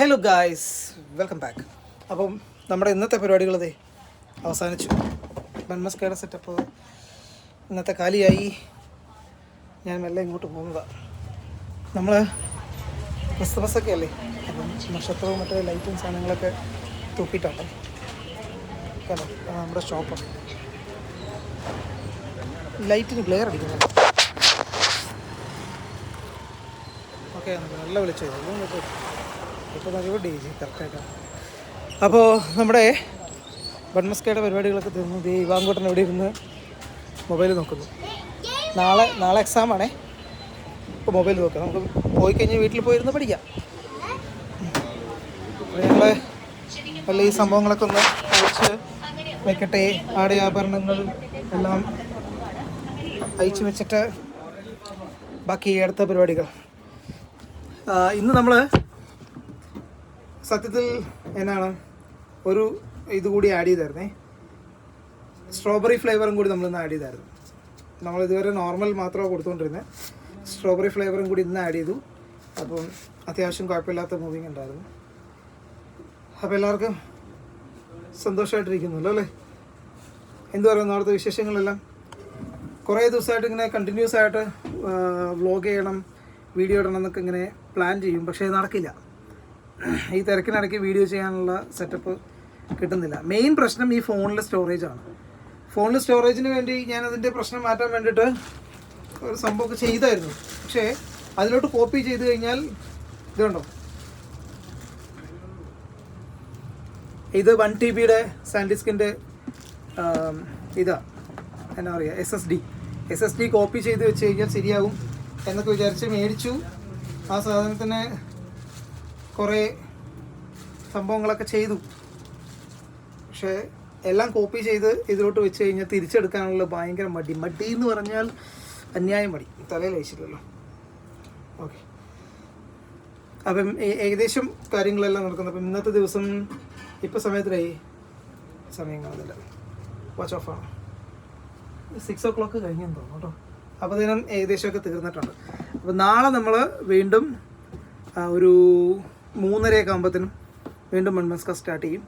Hello guys welcome back അപ്പം നമ്മുടെ ഇന്നത്തെ പരിപാടികൾ ദേ അവസാനിച്ചു. ബൺമസ്കയുടെ സെറ്റപ്പ് ഇന്നത്തെ കാലിയായി. ഞാൻ മെല്ലെ ഇങ്ങോട്ട് പോകുന്നതാണ് നമ്മൾ ക്രിസ്തുമസൊക്കെ അല്ലേ? അപ്പം നക്ഷത്രവും മറ്റേ ലൈറ്റും സാധനങ്ങളൊക്കെ തൂക്കിയിട്ടുണ്ട് കേട്ടോ? നമ്മുടെ ഷോപ്പ് ലൈറ്റിന് ഗ്ലെയർ അടിക്കുന്നുണ്ട് ഓക്കെ നല്ല വിളിച്ചു. ഇപ്പോൾ നമുക്ക് ഡി കറക്റ്റായിട്ടാണ് അപ്പോൾ നമ്മുടെ ബൺമസ്കയുടെ പരിപാടികളൊക്കെ തീർന്നു. ഈ ഇവാങ്കോട്ടൻ എവിടെ ഇരുന്ന് മൊബൈൽ നോക്കുന്നു. നാളെ നാളെ എക്സാമാണേ ഇപ്പോൾ മൊബൈൽ നോക്കാം. നമുക്ക് പോയി കഴിഞ്ഞ് വീട്ടിൽ പോയിരുന്ന് പഠിക്കാം. ഞങ്ങൾ വല്ല ഈ സംഭവങ്ങളൊക്കെ ഒന്ന് അയച്ച് വെക്കട്ടെ. ആടയാഭരണങ്ങൾ എല്ലാം അയച്ചു വെച്ചിട്ട് ബാക്കി അടുത്ത പരിപാടികൾ. ഇന്ന് നമ്മൾ സത്യത്തിൽ എന്നാണ് ഒരു ഇതുകൂടി ആഡ് ചെയ്തായിരുന്നേ. സ്ട്രോബെറി ഫ്ലേവറും കൂടി നമ്മളിന്ന് ആഡ് ചെയ്തായിരുന്നു. നമ്മൾ ഇതുവരെ നോർമൽ മാത്രമാണ് കൊടുത്തുകൊണ്ടിരുന്നത് സ്ട്രോബെറി ഫ്ലേവറും കൂടി ഇന്ന് ആഡ് ചെയ്തു. അപ്പം അത്യാവശ്യം കുഴപ്പമില്ലാത്ത മൂവിങ് ഉണ്ടായിരുന്നു. അപ്പോൾ എല്ലാവർക്കും സന്തോഷമായിട്ടിരിക്കുന്നുല്ലോ അല്ലേ? എന്തു പറയുന്നു അവിടുത്തെ വിശേഷങ്ങളെല്ലാം? കുറേ ദിവസമായിട്ട് ഇങ്ങനെ കണ്ടിന്യൂസ് ആയിട്ട് വ്ലോഗ് ചെയ്യണം വീഡിയോ ഇടണം എന്നൊക്കെ ഇങ്ങനെ പ്ലാൻ ചെയ്യും. പക്ഷേ നടക്കില്ല. ഈ തിരക്കിനിടയ്ക്ക് വീഡിയോ ചെയ്യാനുള്ള സെറ്റപ്പ് കിട്ടുന്നില്ല. മെയിൻ പ്രശ്നം ഈ ഫോണിലെ സ്റ്റോറേജ് ആണ്. ഫോണിൽ സ്റ്റോറേജിന് വേണ്ടി ഞാൻ അതിന്റെ പ്രശ്നം മാറ്റാൻ വേണ്ടിയിട്ട് ഒരു സംഭവമൊക്കെ ചെയ്തായിരുന്നു. പക്ഷേ അതിലോട്ട് കോപ്പി ചെയ്ത് കഴിഞ്ഞാൽ ഇതുണ്ടോ ഇത് വൺ ടി ബിയുടെ സാൻഡിസ്കിന്റെ ഇതാ. എന്നാ പറയുക S S D S S D copy ചെയ്ത് വെച്ച് കഴിഞ്ഞാൽ ശരിയാകും എന്നൊക്കെ വിചാരിച്ച് മേടിച്ചു. ആ സാധനത്തിന് കുറേ സംഭവങ്ങളൊക്കെ ചെയ്തു. പക്ഷേ എല്ലാം കോപ്പി ചെയ്ത് ഇതിലോട്ട് വെച്ച് കഴിഞ്ഞാൽ തിരിച്ചെടുക്കാനുള്ള ഭയങ്കര മടി. മടി എന്ന് പറഞ്ഞാൽ അന്യായം മടി. തലയിൽ അയച്ചില്ലല്ലോ ഓക്കെ അപ്പം ഏകദേശം കാര്യങ്ങളെല്ലാം നടക്കുന്നത് അപ്പം ഇന്നത്തെ ദിവസം ഇപ്പോൾ സമയത്തിലായി സമയം കാണുന്നില്ല. വാച്ച് ഓഫ് ആണ്. സിക്സ് ഓ ക്ലോക്ക് കഴിഞ്ഞെന്ന് തോന്നുന്നു കേട്ടോ. അപ്പോൾ ദിനം ഏകദേശമൊക്കെ തീർന്നിട്ടുണ്ട്. അപ്പോൾ നാളെ നമ്മൾ വീണ്ടും ഒരു മൂന്നരയൊക്കെ ആകുമ്പോഴത്തേനും വീണ്ടും മൺമസ്ക സ്റ്റാർട്ട് ചെയ്യും.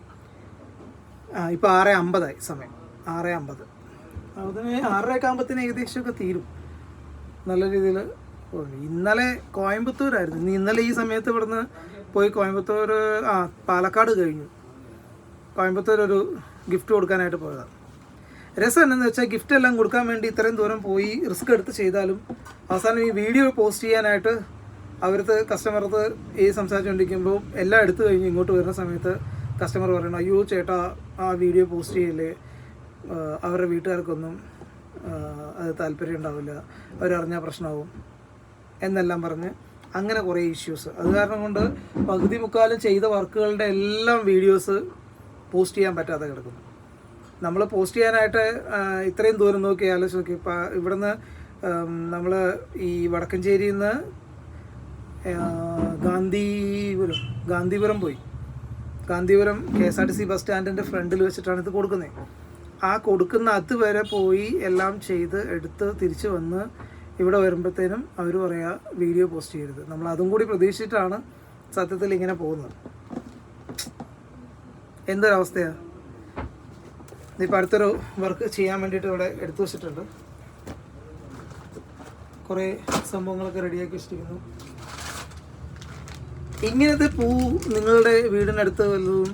ഇപ്പോൾ ആറ് അമ്പതായി സമയം. ആറ് അമ്പത്. അതിന് ആറരയൊക്കെ ആകുമ്പോഴത്തേനും ഏകദേശമൊക്കെ തീരും. നല്ല രീതിയിൽ ഇന്നലെ കോയമ്പത്തൂരായിരുന്നു. ഇനി ഇന്നലെ ഈ സമയത്ത് ഇവിടുന്ന് പോയി കോയമ്പത്തൂർ ആ പാലക്കാട് കഴിഞ്ഞു. കോയമ്പത്തൂർ ഒരു ഗിഫ്റ്റ് കൊടുക്കാനായിട്ട് പോയതാണ് രസം എന്നു വെച്ചാൽ ഗിഫ്റ്റ് എല്ലാം കൊടുക്കാൻ വേണ്ടി ഇത്രയും ദൂരം പോയി റിസ്ക് എടുത്ത് ചെയ്താലും അവസാനം ഈ വീഡിയോ പോസ്റ്റ് ചെയ്യാനായിട്ട് അവരത് കസ്റ്റമർത്ത് ഈ സംസാരിച്ചുകൊണ്ടിരിക്കുമ്പോൾ എല്ലാം എടുത്തു കഴിഞ്ഞ് ഇങ്ങോട്ട് വരുന്ന സമയത്ത് കസ്റ്റമർ പറയണം അയ്യോ ചേട്ടാ ആ വീഡിയോ പോസ്റ്റ് ചെയ്യല്ലേ? അവരുടെ വീട്ടുകാർക്കൊന്നും അത് താല്പര്യം ഉണ്ടാവില്ല. അവരറിഞ്ഞാൽ പ്രശ്നമാവും. എന്നെല്ലാം പറഞ്ഞ് അങ്ങനെ കുറേ ഇഷ്യൂസ് അത് കാരണം കൊണ്ട് പകുതി മുക്കാലും ചെയ്ത വർക്കുകളുടെ എല്ലാം വീഡിയോസ് പോസ്റ്റ് ചെയ്യാൻ പറ്റാതെ കിടക്കുന്നു. നമ്മൾ പോസ്റ്റ് ചെയ്യാനായിട്ട് ഇത്രയും ദൂരം നോക്കി ആലോചിച്ച് നോക്കി ഇപ്പം ഇവിടുന്ന് നമ്മൾ ഈ വടക്കഞ്ചേരിയിൽ നിന്ന് ഗാന്ധിപുരം. ഗാന്ധിപുരം പോയി. Gandhipuram K S R T C bus സ്റ്റാൻഡിന്റെ ഫ്രണ്ടിൽ വെച്ചിട്ടാണ് ഇത് കൊടുക്കുന്നത് ആ കൊടുക്കുന്ന അത് വരെ പോയി എല്ലാം ചെയ്ത് എടുത്ത് തിരിച്ച് വന്ന് ഇവിടെ വരുമ്പോഴത്തേനും അവർ പറയാ വീഡിയോ പോസ്റ്റ് ചെയ്യരുത്. നമ്മൾ അതും കൂടി പ്രതീക്ഷിച്ചിട്ടാണ് സത്യത്തിൽ ഇങ്ങനെ പോകുന്നത്. എന്തൊരവസ്ഥയാണ് ഇപ്പം അടുത്തൊരു വർക്ക് ചെയ്യാൻ വേണ്ടിയിട്ട് ഇവിടെ എടുത്തു വെച്ചിട്ടുണ്ട്. കുറേ സംഭവങ്ങളൊക്കെ റെഡിയാക്കി വെച്ചിരിക്കുന്നു. ഇങ്ങനത്തെ പൂ നിങ്ങളുടെ വീടിനടുത്ത് വല്ലതും?